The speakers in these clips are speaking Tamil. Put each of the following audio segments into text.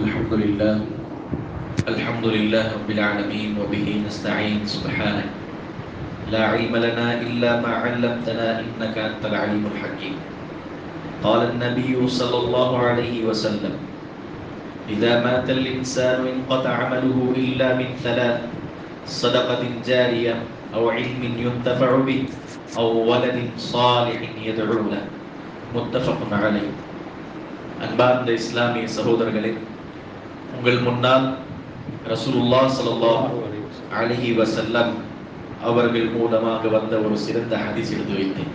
الحمد لله الحمد لله رب العالمين وبه نستعين سبحانك لا علم لنا إلا ما علمتنا إنك أنت العليم الحكيم قال النبي صلى الله عليه وسلم إذا مات الإنسان انقطع عمله إلا من ثلاث صدقة جارية أو علم ينتفع به أو ولد صالح يدعو له متفق عليه அன்பார்ந்த இஸ்லாமிய சகோதரர்களே உங்கள் முன்னால் ரசூலுல்லா ஸல்லல்லாஹு அலஹி வசல்லம் அவர்கள் மூலமாக வந்த ஒரு சிறந்த ஹதீஸ் எடுத்து வைத்தேன்.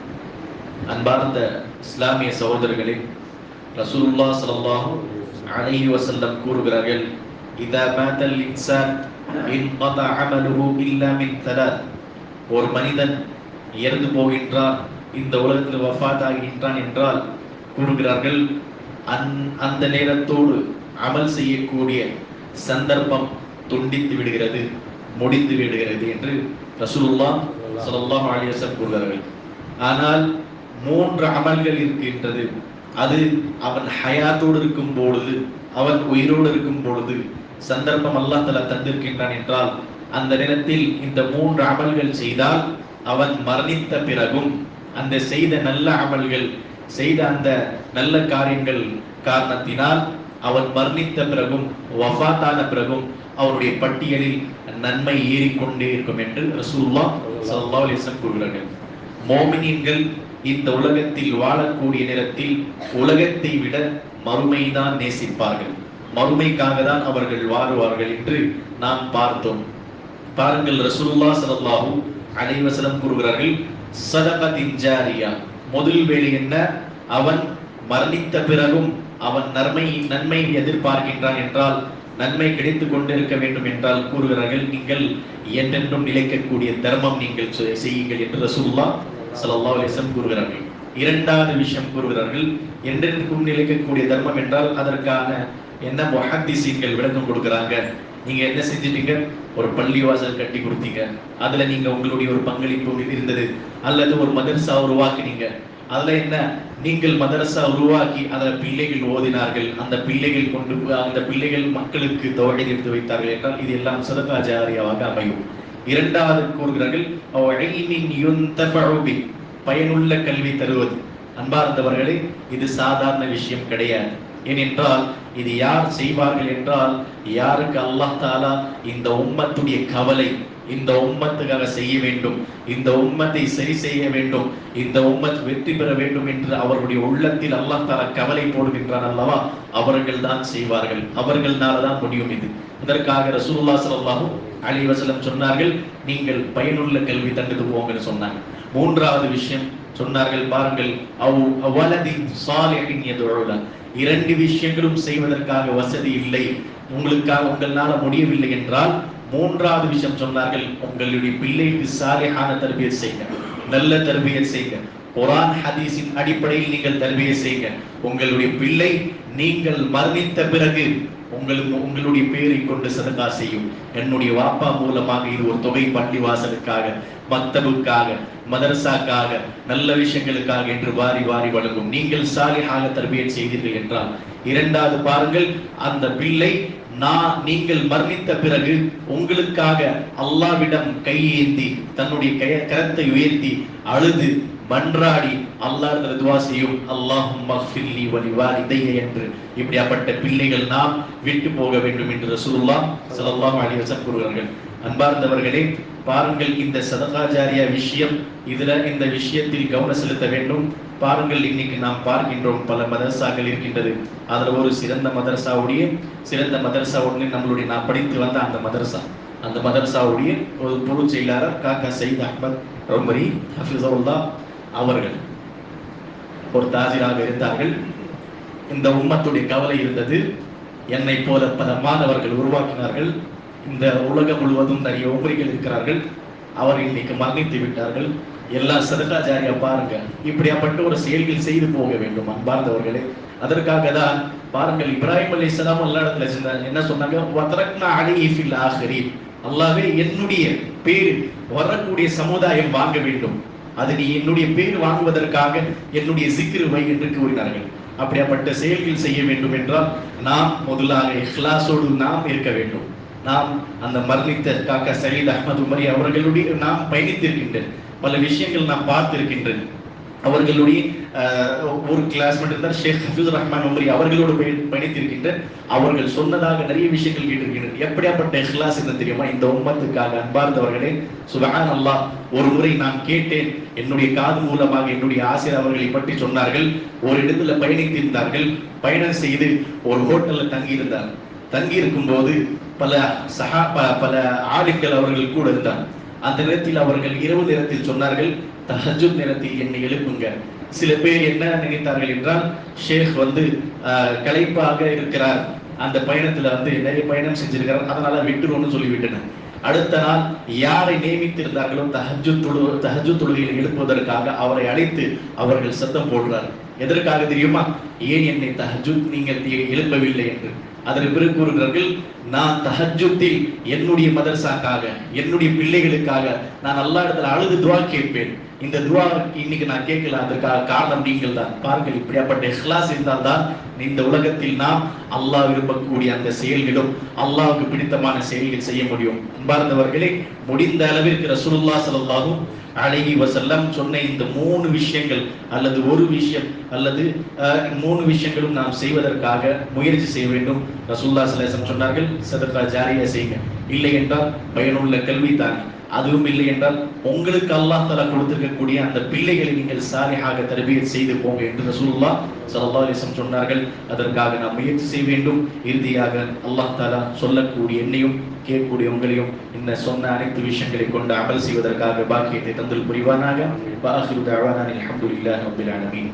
அன்பார்ந்த இஸ்லாமிய சகோதரர்களே ரசூலுல்லா ஸல்லல்லாஹு அலஹி வசல்லம் கூறுகிறார்கள் இதா மேத்தல் இன்சான் இன்கதா அமலுஹு இல்லா மின் தலாத் ஒரு மனிதன் இறந்து போகின்றான் இந்த உலகத்தில் வஃபாத் ஆகின்றான் என்றால் கூறுகிறார்கள் அந் அந்த நேரத்தோடு அமல் செய்யக்கூடிய சந்தர்ப்பம் துண்டித்து விடுகிறது முடிந்து விடுகிறது என்று ரசூல்லா ஸல்லல்லாஹு அலைஹி கூறுகிறார்கள். ஆனால் மூன்று அமல்கள் இருக்கின்றது. அது அவன் ஹயாத்தோடு இருக்கும் பொழுது அவன் உயிரோடு இருக்கும் பொழுது சந்தர்ப்பம் அல்லாஹ் தலா தந்திருக்கின்றான் என்றால் அந்த நேரத்தில் இந்த மூன்று அமல்கள் செய்தால் அவன் மரணித்த பிறகும் அந்த செய்த நல்ல அமல்கள் செய்த அந்த நல்ல காரியங்கள் காரணத்தினால் அவன் மரணித்த பிறகும் வஃபாத்தான பிறகும் அவருடைய பட்டியலில் நன்மை ஏறிக்கொண்டே இருக்கும் என்று ரசூல்லா சல்லா அலைஹி கூறுகிறார்கள். மோமினியன்கள் இந்த உலகத்தில் வாழக்கூடிய நேரத்தில் உலகத்தை விட மறுமைதான் நேசிப்பார்கள். மறுமைக்காக தான் அவர்கள் வாழுவார்கள் என்று நாம் பார்த்தோம். பாருங்கள் ரசூல்லா ஸல்லல்லாஹு அலைஹி கூறுகிறார்கள் சதகத்தின் ஜாரியா. முதல் வேலை என்ன? அவன் மரணித்த பிறகும் அவன் நன்மை நன்மை எதிர்பார்க்கின்றான் என்றால் நன்மை கிடைத்துக் கொண்டிருக்க வேண்டும் என்றால் கூறுகிறார்கள் நீங்கள் என்றென்றும் நிலைக்கக்கூடிய தர்மம் நீங்கள் செய்யுங்கள் என்று ரசூல்லா ஸல்லல்லாஹு அலிசம் கூறுகிறார்கள். இரண்டாவது விஷயம் கூறுகிறார்கள் என்றென்றும் நிலைக்கக்கூடிய தர்மம் என்றால் அதற்கான என்ன முஹத்திசீன்கள் விளக்கம் கொடுக்குறாங்க? நீங்க என்ன செஞ்சிட்டீங்க? ஒரு பள்ளிவாசல் கட்டி கொடுத்தீங்க. அதுல நீங்க உங்களுடைய ஒரு பங்களிப்பு இருந்தது அல்லது ஒரு மதர்சா உருவாக்குனீங்க. அதுல என்ன? நீங்கள் மதரசா உருவாக்கி அதுல பிள்ளைகள் ஓதினார்கள். அந்த பிள்ளைகள் கொண்டு அந்த பிள்ளைகள் மக்களுக்கு தொகை எடுத்து வைத்தார்கள் என்றால் இது எல்லாம் சதகா ஜாரியாவாக அமையும். இரண்டாவது கூறுகிறார்கள் பயனுள்ள கல்வி தருவது. அன்பார்ந்தவர்களே இது சாதாரண விஷயம் கிடையாது. ஏனென்றால் இது யார் செய்வார்கள் என்றால் யாருக்கு அல்லாஹ் தாலா இந்த உம்மத்துடைய கவலை இந்த உம்மத்துக்காக செய்ய வேண்டும் இந்த உம்மத்தை சரி செய்ய வேண்டும் இந்த உம்மத் வெற்றி பெற வேண்டும் என்று அவருடைய உள்ளத்தில் அல்லாஹ் தாலா கவலை போடுகின்றான் அல்லவா? அவர்கள் தான் செய்வார்கள். அவர்கள்னால தான் முடியும் இது. இதற்காக ரசூல்லா சலாஹும் அலி வசலம் சொன்னார்கள் நீங்கள் பயனுள்ள கல்வி தந்துட்டு போங்கன்னு சொன்னாங்க. மூன்றாவது விஷயம் சொன்னார்கள் பாருங்கள் அவ் வலதின் சாலிஹின் யதுஉல இரண்டு விஷயங்களும் செய்வதற்காக வசதி இல்லை. உங்களுக்காக உங்களால முடியவில்லை என்றால் மூன்றாவது விஷயம் சொன்னார்கள் உங்களுடைய பிள்ளைக்கு சாலிஹான தர்பியத் செய்யுங்க. நல்ல தர்பியத் செய்யுங்க. குரான் ஹதீஸின் அடிப்படையில் நீங்கள் தர்பியத் செய்யுங்க. உங்களுடைய பிள்ளை நீங்கள் மரணித்த பிறகு உங்களுக்கு உங்களுடைய பேரை கொண்டு சதகா செய்யும். என்னுடைய வாப்பா மூலமாக இது ஒரு தொகை பள்ளி வாசலுக்காக மக்தபுக்காக மதரசாக்காக நல்ல விஷயங்களுக்காக என்று வாரி வாரி வழங்கும். நீங்கள் சாலிஹாக தர்பியல் செய்தீர்கள் என்றால் இரண்டாவது பாருங்கள் அந்த பிள்ளை நான் நீங்கள் மரணித்த பிறகு உங்களுக்காக அல்லாவிடம் கையேந்தி தன்னுடைய கய கரத்தை உயர்த்தி அழுது மன்றாடி அல்லாஹ் துவா செய்யும். அல்லாஹும் மஃபில்லி வலி என்று இப்படியாப்பட்ட பிள்ளைகள் நாம் விட்டு போக வேண்டும் என்று சொல்லலாம் ஸல்லல்லாஹு அலைஹி வஸல்லம் கூறுகிறார்கள். அன்பார்ந்தவர்களே பாருங்கள் இந்த சதகாச்சாரியா விஷயம். இதுல இந்த விஷயத்தில் கவனம் செலுத்த வேண்டும். பாருங்கள் இன்னைக்கு நாம் பார்க்கின்றோம் பல மதரசாக்கள் இருக்கின்றது. அதுல ஒரு சிறந்த மதரசாவுடைய சிறந்த மதரசாவுடைய நம்மளுடைய நான் படித்து வந்த அந்த மதரசா. அந்த மதரசாவுடைய ஒரு பொருள் செயலாளர் காக்கா சயித் அஹ்மத் ரொம்பரி ஹஃபிசவுல்லா அவர்கள் ஒரு தாஜிராக இருந்தார்கள். இந்த உம்மத்துடைய கவலை இருந்தது. என்னை போல பல மாணவர்கள் உருவாக்கினார்கள். இந்த உலகம் முழுவதும் நிறைய உமரிகள் இருக்கிறார்கள். அவர் இன்னைக்கு மரணித்து விட்டார்கள். எல்லா சதகாச்சாரியா பாருங்க. இப்படியாப்பட்ட ஒரு செயல்கள் செய்து போக வேண்டும் அன்பார்ந்தவர்களே. அதற்காக தான் பாருங்கள் இப்ராஹிம் அலி இஸ்லாம் எல்லா இடத்துல என்ன சொன்னாங்க? "வதரக்னா அலைஹி ஃபில் ஆஹிரீன்." என்னுடைய பேர் வரக்கூடிய சமுதாயம் வாங்க வேண்டும். அது நீ என்னுடைய பேர் வாங்குவதற்காக என்னுடைய சிக்கிரு வை என்று கூறினார்கள். அப்படியாப்பட்ட செயல்கள் செய்ய வேண்டும் என்றால் நாம் முதலாக இஹ்லாசோடு நாம் இருக்க வேண்டும். நாம் அந்த மரணித்த காக்கா சயீத் அஹ்மது உமரி அவர்களுடைய நாம் பயணித்திருக்கின்றேன் பல விஷயங்கள் நாம் பார்த்திருக்கின்றேன். அவர்களுடைய ஒரு கிளாஸ்மேட் இருந்தார் ஷேக் ஹபீஸ் ரஹ்மான் உமரி அவர்களோடு பயணித்திருக்கின்ற அவர்கள் சொன்னதாக நிறைய விஷயங்கள் கேட்டிருக்கின்றன எப்படியாப்பட்ட இஹ்லாஸ் என்ன தெரியுமா? இந்த உம்மத்துக்காக அன்பார்ந்தவர்களே சுபஹான் அல்லாஹ் ஒரு முறை நான் கேட்டேன். என்னுடைய காது மூலமாக என்னுடைய ஆசிரியர் அவர்களை பற்றி சொன்னார்கள். ஒரு இடத்துல பயணித்திருந்தார்கள். பயணம் செய்து ஒரு ஹோட்டல்ல தங்கியிருந்தார். தங்கியிருக்கும் போது பல சஹா ப- பல ஆளுக்கள் அவர்கள் கூட இருந்தார் அந்த நேரத்தில் அவர்கள் இரவு நேரத்தில் சொன்னார்கள் தஹஜுத் நேரத்தில் என்னை எழுப்புங்க. சில பேர் என்ன நினைத்தார்கள் என்றால் ஷேக் வந்து களைப்பாக இருக்கிறார். அந்த பயணத்துல வந்து நிறைய பயணம் செஞ்சிருக்கிறார். அதனால விட்டுருவோம்னு சொல்லிவிட்டனர் அடுத்த நாள் யாரை நியமித்திருந்தார்களோ தஹஜு தொழு தஹஜு தொழுகையில் எழுப்புவதற்காக அவரை அழைத்து அவர்கள் சத்தம் போடுறார். எதற்காக தெரியுமா? ஏன் என்னை தஹஜு நீங்கள் எழுப்பவில்லை என்று. அதற்கு பிறகு கூறுகிறார்கள் நான் தஹஜுத்தில் என்னுடைய மதரசாக்காக என்னுடைய பிள்ளைகளுக்காக நான் அல்லா இடத்துல அழுது துவா கேட்பேன். இந்த துவா இன்னைக்கு நான் கேட்கல அதற்காக காரணம் நீங்கள் தான். பாருங்கள் இப்படியாப்பட்ட இஹ்லாஸ் இருந்தால் தான் இந்த உலகத்தில் நாம் அல்லாஹ் விரும்பக்கூடிய அந்த செயல்களும் அல்லாஹுக்கு பிடித்தமான செயல்கள் செய்ய முடியும். அன்பார்ந்தவர்களே முடிந்த அளவிற்கு ரசூலுல்லாஹ் ஸல்லல்லாஹு அழகி வசல்லம் சொன்ன இந்த மூணு விஷயங்கள் அல்லது ஒரு விஷயம் அல்லது மூணு விஷயங்களும் நாம் செய்வதற்காக முயற்சி செய்ய வேண்டும். ரசூல்லா சிலேசன் சொன்னார்கள் சதக்கா ஜாரியா செய்யுங்க. இல்லை என்றால் பயனுள்ள கல்வி தாங்க. அதுவும் இல்லை என்றால் உங்களுக்கு அல்லாஹ் தலா கொடுத்திருக்கக்கூடிய அந்த பிள்ளைகளை நீங்கள் சாரியாக தரபியத் செய்து போங்க என்று ரசூல்லா ஸல்லல்லாஹு அலைஹி சொன்னார்கள். அதற்காக நாம் முயற்சி செய்ய வேண்டும். இறுதியாக அல்லாஹ் தாலா சொல்லக்கூடிய என்னையும் கேட்கக்கூடிய உங்களையும் இந்த சொன்ன அனைத்து விஷயங்களை கொண்டு அமல் செய்வதற்காக பாக்கியத்தை தந்தல் புரிவானாக. வாஹிரு தஅவானா ஆலமீன்.